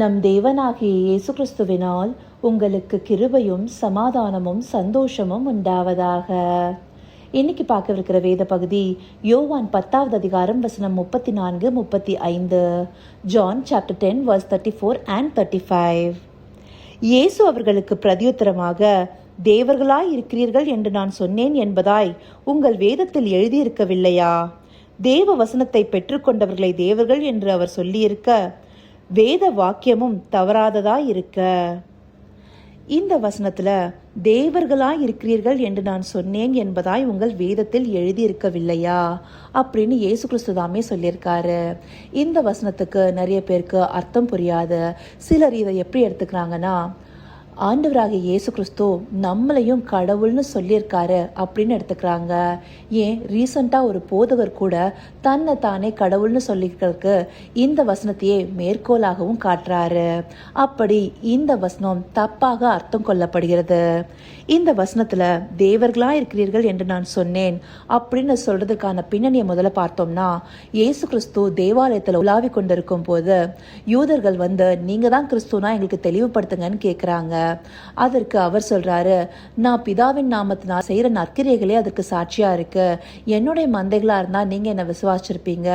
நம் தேவனாகிய இயேசு கிறிஸ்துவினால் உங்களுக்கு கிருபையும் சமாதானமும் சந்தோஷமும் உண்டாவதாக. இன்னைக்கு பார்க்கவிருக்கிற வேத பகுதி யோவான் பத்தாவது அதிகாரம் வசனம் முப்பத்தி நான்கு முப்பத்தி ஐந்து. John chapter ten verse thirty four and thirty five. Yesu அவர்களுக்கு பிரதியுத்தரமாக தேவர்களாய் இருக்கிறீர்கள் என்று நான் சொன்னேன் என்பதாய் உங்கள் வேதத்தில் எழுதியிருக்கவில்லையா? தேவ வசனத்தை பெற்றுக்கொண்டவர்களை தேவர்கள் என்று அவர் சொல்லியிருக்க வேத வாக்கியமும் தவறாததாய் இருக்க இந்த வசனத்துல தேவர்களாய் இருக்கிறீர்கள் என்று நான் சொன்னேன் என்பதாய் உங்கள் வேதத்தில் எழுதியிருக்கவில்லையா? அப்படின்னு இயேசு கிறிஸ்துதாமே சொல்லியிருக்காரு. இந்த வசனத்துக்கு நிறைய பேருக்கு அர்த்தம் புரியாது. சிலர் இதை எப்படி எடுத்துக்கிறாங்கன்னா ஆண்டவராகிய இயேசு கிறிஸ்து நம்மளையும் கடவுள்னு சொல்லியிருக்காரு அப்படின்னு எடுத்துக்கிறாங்க. ஏன்? ரீசண்டாக ஒரு போதகர் கூட தன்னை தானே கடவுள்னு சொல்லிக்கிறதுக்கு இந்த வசனத்தையே மேற்கோளாகவும் காட்டுறாரு. அப்படி இந்த வசனம் தப்பாக அர்த்தம் கொள்ளப்படுகிறது. இந்த வசனத்தில் தேவர்களாக இருக்கிறீர்கள் என்று நான் சொன்னேன் அப்படின்னு சொல்றதுக்கான பின்னணியை முதல்ல பார்த்தோம்னா இயேசு கிறிஸ்து தேவாலயத்தில் உலாவி கொண்டிருக்கும் போது யூதர்கள் வந்து நீங்கள் தான் கிறிஸ்துனா எங்களுக்கு தெளிவுபடுத்துங்கன்னு கேட்குறாங்க அதற்கு அவர் சொல்றாரு நான் பிதாவின் நாமத்தினால் செய்யற நற்கிரியர்களே அதற்கு சாட்சியா இருக்கு. என்னுடைய மந்தைகளா இருந்தா நீங்க என்னை விசுவாசிச்சிருப்பீங்க.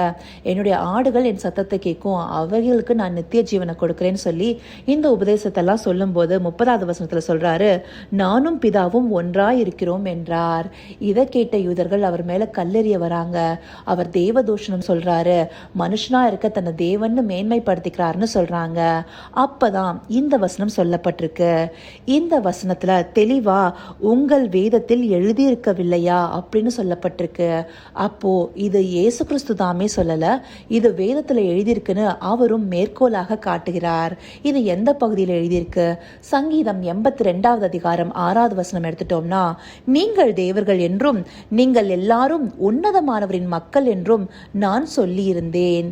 என்னுடைய ஆடுகள் என் சத்தத்தை கேட்கும். அவைகளுக்கு நான் நித்திய ஜீவனை கொடுக்குறேன்னு சொல்லி இந்த உபதேசத்தெல்லாம் சொல்லும்போது முப்பதாவது வசனத்தில் சொல்றாரு நானும் பிதாவும் ஒன்றாய் இருக்கிறோம் என்றார். இதை கேட்ட யூதர்கள் அவர் மேல கல்லெறிய வராங்க. அவர் தேவதூஷணம் சொல்றாரு மனுஷனா இருக்க தன்னை தேவன்னு மேன்மைப்படுத்திக்கிறாருன்னு சொல்றாங்க. அப்பதான் இந்த வசனம் சொல்லப்பட்டிருக்கு. இந்த வசனத்துல தெளிவா உங்கள் வேதத்தில் எழுதியிருக்கவில்லையா அப்படின்னு சொல்லப்பட்டிருக்கு. அப்போ இது இயேசு கிறிஸ்து தாமே சொல்லல. இது வேதத்தில் எழுதியிருக்குன்னு அவரும் மேற்கோளாக காட்டுகிறார். இது எந்த பகுதியில் எழுதியிருக்கு? சங்கீதம் எண்பத்தி ரெண்டாவது அதிகாரம் ஆறாவது வசனம் எடுத்துட்டோம்னா நீங்கள் தேவர்கள் என்றும் நீங்கள் எல்லாரும் உன்னதமானவரின் மக்கள் என்றும் நான் சொல்லியிருந்தேன்.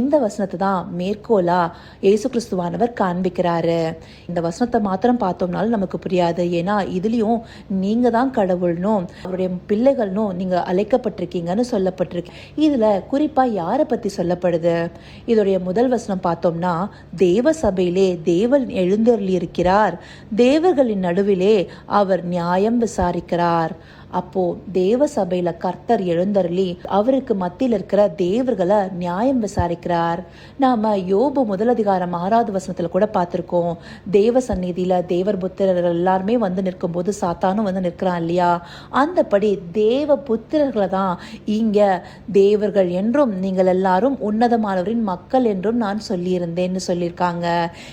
இந்த வசனத்தை தான் மேற்கோளா இயேசு கிறிஸ்துவானவர் காண்பிக்கிறாரு. இந்த வசனத்தை மாத்திரம் மாத்திரம் பார்த்தோம்னாலும் நமக்கு புரியாது. ஏன்னா இதுலேயும் நீங்கள் தான் கடவுள்னும் அவருடைய பிள்ளைகள்னும் நீங்கள் அழைக்கப்பட்டிருக்கீங்கன்னு சொல்லப்பட்டிருக்கு. இதில் குறிப்பாக யாரை பற்றி சொல்லப்படுது? இதோடைய முதல் வசனம் பார்த்தோம்னா தேவ சபையிலே தேவன் எழுந்தருளி இருக்கிறார் தேவர்களின் நடுவிலே அவர் நியாயம் விசாரிக்கிறார். அப்போ தேவ சபையில கர்த்தர் எழுந்தருளி அவருக்கு மத்தியில் இருக்கிற தேவர்களை நியாயம் விசாரிக்கிறார். நாம யோபு முதலதிகாரம் ஆறாவது வசனத்துல கூட பார்த்திருக்கோம். தேவ சந்நிதியில தேவர் புத்திரர்கள் எல்லாருமே வந்து நிற்கும் போது சாத்தானும் வந்து நிற்கிறான் இல்லையா? அந்தபடி தேவ புத்திரர்களை தான் இங்க தேவர்கள் என்றும் நீங்கள் எல்லாரும் உன்னதமானவரின் மக்கள் என்றும் நான் சொல்லியிருந்தேன்னு சொல்லியிருக்காங்க.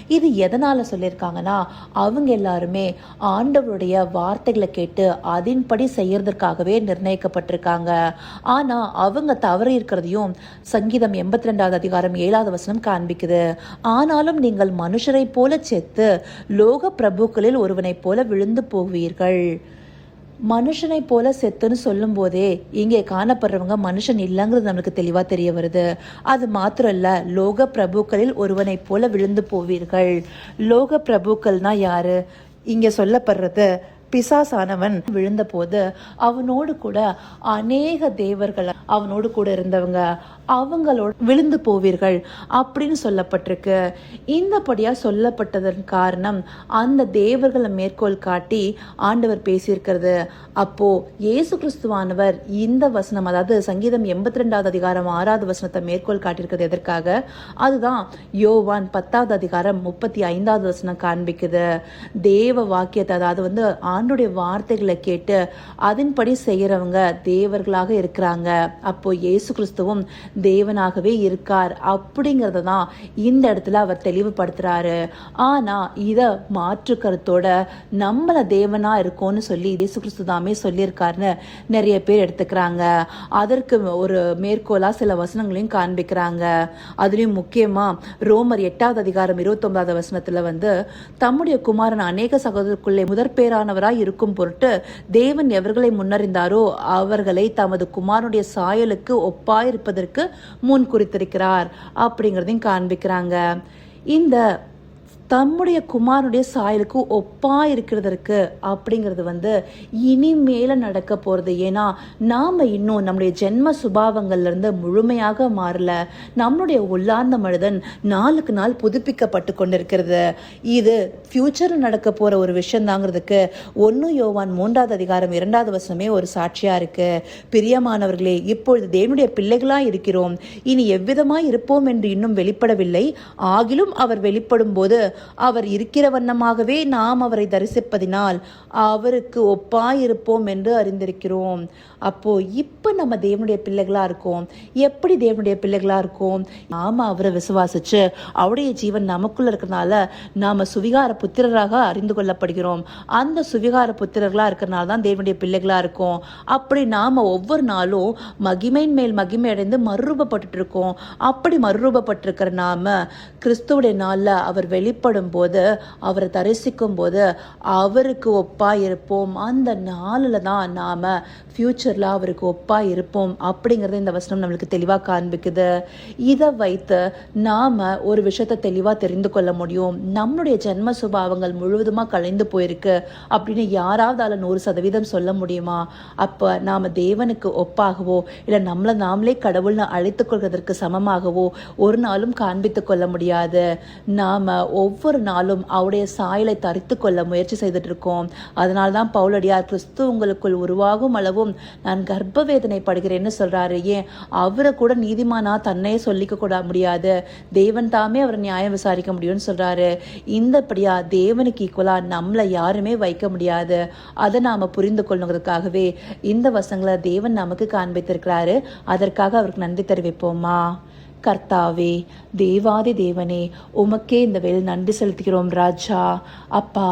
இது எதனால சொல்லியிருக்காங்கன்னா அவங்க எல்லாருமே ஆண்டவருடைய வார்த்தைகளை கேட்டு அதன்படி செய்யறதுக்காகவே நிர்ணயிக்கப்பட்டிருக்காங்க. ஆனா அவங்க தவறு இருக்கிறதையும் சங்கீதம் எண்பத்தி ரெண்டாவது அதிகாரம் ஏழாவது வசனம் காண்பிக்குது. ஆனாலும் நீங்கள் மனுஷரை போல செத்து லோக பிரபுக்களில் ஒருவனைப் போல விழுந்து போவீர்கள். மனுஷனை போல செத்துன்னு சொல்லும் போதே இங்கே காணப்படுறவங்க மனுஷன் இல்லைங்கிறது நம்மளுக்கு தெளிவா தெரிய வருது. அது மாத்திரம் இல்ல லோக பிரபுக்களில் ஒருவனைப் போல விழுந்து போவீர்கள். லோக பிரபுக்கள்னா யாரு? இங்க சொல்லப்படுறது பிசாசானவன் விழுந்தபோது அவனோடு கூட அநேக தேவர்கள் அவனோடு கூட இருந்தவங்க அவங்களோட விழுந்து போவீர்கள் அப்படின்னு சொல்லப்பட்டிருக்கு. இந்தபடியாக சொல்லப்பட்டதன் காரணம் அந்த தேவர்களை மேற்கோள் காட்டி ஆண்டவர் பேசியிருக்கிறது. அப்போ இயேசு கிறிஸ்துவானவர் இந்த வசனம் அதாவது சங்கீதம் எண்பத்தி ரெண்டாவது அதிகாரம் ஆறாவது வசனத்தை மேற்கோள் காட்டியிருக்கிறது எதற்காக? அதுதான் யோவான் பத்தாவது அதிகாரம் முப்பத்தி ஐந்தாவது வசனம் காண்பிக்குது. தேவ வாக்கியத்தை அதாவது வந்து ஆண்டுடைய வார்த்தைகளை கேட்டு அதன்படி செய்யறவங்க தேவர்களாக இருக்கிறாங்க. அப்போ இயேசு கிறிஸ்துவும் தேவனாகவே இருக்கார் அப்படிங்கறத தான் இந்த இடத்துல அவர் தெளிவுபடுத்துறாரு. ஆனா இதை மாற்று கருத்தோட நம்மள தேவனா இருக்கோம்னு சொல்லி இயேசு கிறிஸ்து தாமே சொல்லியிருக்காருன்னு நிறைய பேர் எடுத்துக்கிறாங்க. அதற்கு ஒரு மேற்கோளா சில வசனங்களையும் காண்பிக்கிறாங்க. அதுலயும் முக்கியமா ரோமர் எட்டாவது அதிகாரம் இருபத்தி ஒன்பதாவது வசனத்துல வந்து தம்முடைய குமாரன் அநேக சகோதரருக்குள்ளே முதற் இருக்கும் பொருட்டு தேவன் எவர்களை முன்னறிந்தாரோ அவர்களை தமது குமாரனுடைய சாயலுக்கு ஒப்பாயிருப்பதற்கு முன் குறித்திருக்கிறார் அப்படிங்கிறதையும் காண்பிக்கிறாங்க. இந்த தம்முடைய குமாரனுடைய சாயலுக்கு ஒப்பா இருக்கிறதற்கு அப்படிங்கிறது வந்து இனிமேல நடக்க போறது. ஏன்னா நாம இன்னும் நம்முடைய ஜென்ம சுபாவங்கள்ல இருந்து முழுமையாக மாறல. நம்மளுடைய உள்ளார்ந்த மனிதன் நாளுக்கு நாள் புதுப்பிக்கப்பட்டு கொண்டிருக்கிறது. இது ஃபியூச்சர் நடக்க போற ஒரு விஷயம் தாங்கிறதுக்கு ஒன்னு யோவான் மூன்றாவது அதிகாரம் இரண்டாவது வசமே ஒரு சாட்சியா இருக்கு. பிரியமானவர்களே இப்பொழுது தேவனுடைய பிள்ளைகளா இருக்கிறோம். இனி எவ்விதமாய் இருப்போம் என்று இன்னும் வெளிப்படவில்லை. ஆகிலும் அவர் வெளிப்படும் போது அவர் இருக்கிற வண்ணமாகவே நாம் அவரை தரிசிப்பதினால் அவருக்கு ஒப்பாயிருப்போம் என்று அறிந்திருக்கிறோம். அப்போ இப்போ நம்ம தேவனுடைய பிள்ளைகளாக இருக்கோம். எப்படி தேவனுடைய பிள்ளைகளாக இருக்கோம்? நாம் அவரை விசுவாசிச்சு அவருடைய ஜீவன் நமக்குள்ள இருக்கிறனால நாம் சுவிகார புத்திரராக அறிந்து கொள்ளப்படுகிறோம். அந்த சுவிகார புத்திரர்களாக இருக்கிறனால தான் தேவனுடைய பிள்ளைகளாக இருக்கோம். அப்படி நாம் ஒவ்வொரு நாளும் மகிமையின் மேல் மகிமை அடைந்து மறுரூபப்பட்டு இருக்கோம். அப்படி மறுரூபப்பட்டிருக்கிற நாம கிறிஸ்துவுடைய நாளில் அவர் வெளிப்படும் போது அவரை தரிசிக்கும் போது அவருக்கு ஒப்பாக இருப்போம் அந்த நாளில் தான் நாம் ஃப்யூச்சரில் அவருக்கு ஒப்பாக இருப்போம் அப்படிங்கிறது இந்த வசனம் நம்மளுக்கு தெளிவாக காண்பிக்குது. இதை வைத்து நாம ஒரு விஷயத்தை தெளிவாக தெரிந்து கொள்ள முடியும். நம்மளுடைய ஜென்ம சுபாவங்கள் முழுவதுமாக கலைந்து போயிருக்கு அப்படின்னு யாராவது அதில் நூறு சதவீதம் சொல்ல முடியுமா? அப்போ நாம் தேவனுக்கு ஒப்பாகவோ இல்லை நம்மளை நாமளே கடவுள்னு அழைத்து கொள்வதற்கு சமமாகவோ ஒரு நாளும் காண்பித்து கொள்ள முடியாது. நாம் ஒவ்வொரு ஒவ்வொரு நாளும் அவருடைய சாயலை தரித்து கொள்ள முயற்சி செய்துட்டு இருக்கோம் அதனால தான் பவுலடியார் கிறிஸ்து உங்களுக்குள் உருவாகும் அளவும் நான் கர்ப்ப வேதனை படுகிறேன்னு சொல்றாரு. ஏன்? அவரை கூட நீதிமானா தன்னையே சொல்லிக்க கூட முடியாது. தேவன் தாமே அவரை நியாயம் விசாரிக்க முடியும்னு சொல்றாரு. இந்தபடியா தேவனுக்கு ஈக்குவலா நம்மளை யாருமே வைக்க முடியாது. அதை நாம புரிந்து கொள்ளுங்கிறதுக்காகவே இந்த வசங்களை தேவன் நமக்கு காண்பித்திருக்கிறாரு. அதற்காக அவருக்கு நன்றி தெரிவிப்போமா? கர்த்தாவே தேவாதி தேவனே உமக்கே இந்த வேலை நன்றி செலுத்துகிறோம் ராஜா. அப்பா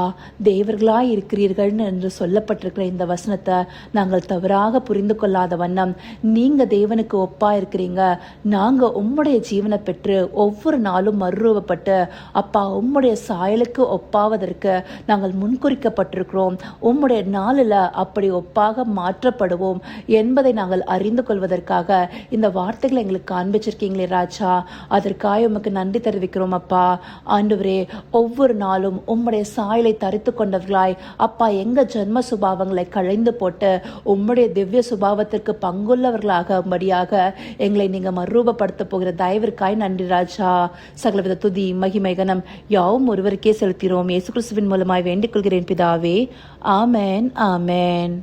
தேவர்களாய் இருக்கிறீர்கள் என்று சொல்லப்பட்டிருக்கிற இந்த வசனத்தை நாங்கள் தவறாக புரிந்து கொள்ளாத வண்ணம் நீங்க தேவனுக்கு ஒப்பா இருக்கிறீங்க. நாங்கள் உம்முடைய ஜீவனை பெற்று ஒவ்வொரு நாளும் மறுரூபப்பட்டு அப்பா உம்முடைய சாயலுக்கு ஒப்பாவதற்கு நாங்கள் முன்குறிக்கப்பட்டிருக்கிறோம். உம்முடைய நாளில் அப்படி ஒப்பாக மாற்றப்படுவோம் என்பதை நாங்கள் அறிந்து கொள்வதற்காக இந்த வார்த்தைகளை எங்களுக்கு காண்பிச்சிருக்கீங்களே ராஜா அதற்காக உமக்கு நன்றி தெரிவிக்கிறோம் அப்பா. ஆண்டவரே ஒவ்வொரு நாளும் உம்முடைய சாயலை தரித்து கொண்டவர்களாய். அப்பா எங்க ஜென்ம சுபாவங்களை களைந்து போட்டு உம்முடைய திவ்ய சுபாவத்திற்கு பங்குள்ளவர்களாக படியாக எங்களை நீங்க மறுரூபப்படுத்த போகிற தயவிற்காய் நன்றி ராஜா. சகலவித துதி மகிமை கனம் யாவும் ஒருவருக்கே செலுத்துகிறோம் இயேசு கிறிஸ்துவின் மூலமாய் வேண்டிக் கொள்கிறேன் பிதாவே. ஆமேன் ஆமேன்.